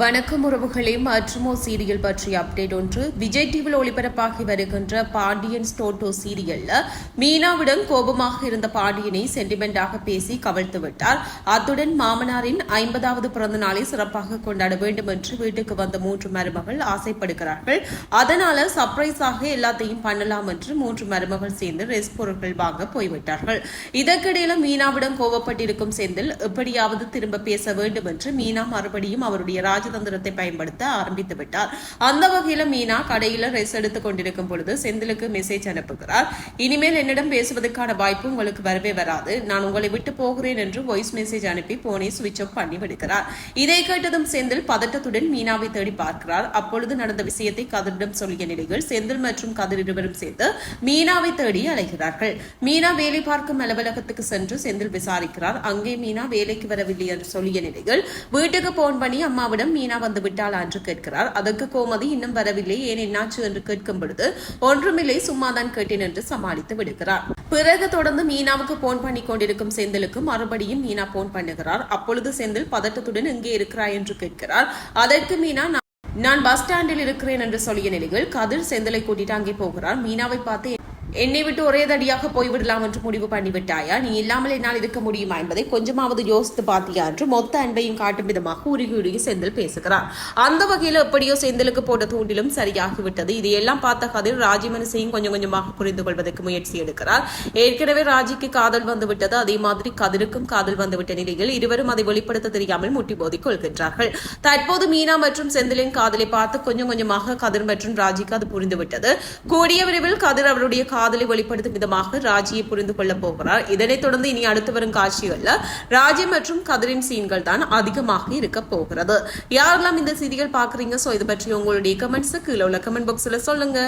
வணக்கம் உறவுகளே மற்றுமோ சீரியல் பற்றிய அப்டேட் ஒன்று. விஜய் டிவியில் ஒளிபரப்பாகி வருகின்ற பாண்டியன் ஸ்டோட்டோ சீரியல்ல மீனாவிடம் கோபமாக இருந்த பாண்டியனை சென்டிமெண்டாக பேசி கவிழ்த்து விட்டார். அத்துடன் மாமனாரின் ஐம்பதாவது பிறந்த நாளை சிறப்பாக கொண்டாட வேண்டும் என்று வீட்டுக்கு வந்த மூன்று மருமகள் ஆசைப்படுகிறார்கள். அதனால சர்ப்ரைஸாக எல்லாத்தையும் பண்ணலாம் என்று மூன்று மருமகள் சேர்ந்து ரெஸ் பொருட்கள் வாங்க போய்விட்டார்கள். இதற்கிடையில மீனாவிடம் கோபப்பட்டிருக்கும் செந்தில் எப்படியாவது திரும்ப பேச வேண்டும் என்று மீனா மறுபடியும் அவருடைய ராஜதந்திரத்தை பயன்படுத்த ஆரம்பித்து விட்டார் அந்த வகையில மீனா கடையில ரெஸ்ட் எடுத்துக் கொண்டிருக்கும் பொழுது செந்திலுக்கு மெசேஜ் அனுப்புகிறார். இனிமேல் என்னிடம் பேசுவதற்கான வாய்ப்பு உங்களுக்கு வரவே வராது. நான் உங்களை விட்டு போகிறேன் என்று வாய்ஸ் மெசேஜ் அனுப்பி போனை சுவிட்ச் ஆஃப் பண்ணி விடுகிறார். இதை கேட்டதும் செந்தில் பதட்டத்துடன் மீனாவை தேடி பார்க்கிறார். அப்பொழுது நடந்த விஷயத்தை கதிரிடம் சொல்லிய நிலையில் செந்தில் மற்றும் கதிர் இருவரும் சேர்ந்து மீனாவை தேடி அலைகிறார்கள். மீனா வேலை பார்க்கும் அலுவலகத்துக்கு சென்று செந்தில் விசாரிக்கிறார். அங்கே மீனா வேலைக்கு வரவில்லை என்று சொல்லிய நிலையில் வீட்டுக்கு போன் பண்ணி அம்மாவிடம் மீனா வந்து விட்டாளா என்று கேட்கிறார். அதற்கு கோமதி இன்னும் வரவில்லை. ஏன் என்னாச்சு? என்று கேட்கும் பொழுது ஒன்றுமில்லை. சும்மாதான் கேட்டேன் என்று சமாளித்து விடுகிறார். பிறகு தொடர்ந்து மீனாவுக்கு போன் பண்ணி கொண்டிருக்கும் செந்திலுக்கு மறுபடியும் மீனா போன் பண்ணுகிறார். அப்பொழுது செந்தில் பதட்டத்துடன் எங்கே இருக்கிறாய்? என்று கேட்கிறார். அதற்கு மீனா "நான் பஸ் ஸ்டாண்டில் இருக்கிறேன் என்று சொல்லிய நிலையில் கதிர் செந்திலை கூட்டிட்டு அங்கே போகிறார். மீனாவை பார்த்து என்னை விட்டு ஒரே தடியாக போய்விடலாம் என்று முடிவு பண்ணிவிட்டாயா? நீ இல்லாமல் என்னால் இருக்க முடியுமா என்பதை கொஞ்சமாவது யோசித்து பார்த்தியா என்று மொத்த அன்பையும் காட்டும் விதமாக உருகி உருகி செந்தில் பேசுகிறார். அந்த வகையில் எப்படியோ செந்திலுக்கு போட்ட தூண்டிலும் சரியாகிவிட்டது. இதையெல்லாம் பார்த்த கதிர் ராஜி மனசையும் கொஞ்சம் கொஞ்சமாக புரிந்து கொள்வதற்கு முயற்சி எடுக்கிறார். ஏற்கனவே ராஜிக்கு காதல் வந்துவிட்டது. அதே மாதிரி கதிருக்கும் காதல் வந்துவிட்ட நிலையில் இருவரும் அதை வெளிப்படுத்த தெரியாமல் முட்டி மோதிக் கொள்கின்றார்கள். தற்போது மீனா மற்றும் செந்திலின் காதலை பார்த்து கொஞ்சம் கொஞ்சமாக கதிர் மற்றும் ராஜிக்கு அது புரிந்துவிட்டது. கூடிய விரைவில் கதிர் அவருடைய காதலை காதலை வெளிப்படுத்தும் விதமாக ராஜியை புரிந்து கொள்ள போகிறார். இதனைத் தொடர்ந்து இனி அடுத்து வரும் காட்சிகள்ல ராஜி மற்றும் கதிரின் சீன்கள் தான் அதிகமாக இருக்க போகிறது. யாரெல்லாம் இந்த சீரியல் பாக்குறீங்க சோ இது பற்றி உங்களுடைய கமெண்ட்ஸ் கீழே உள்ள கமெண்ட் பாக்ஸ்ல சொல்லுங்க.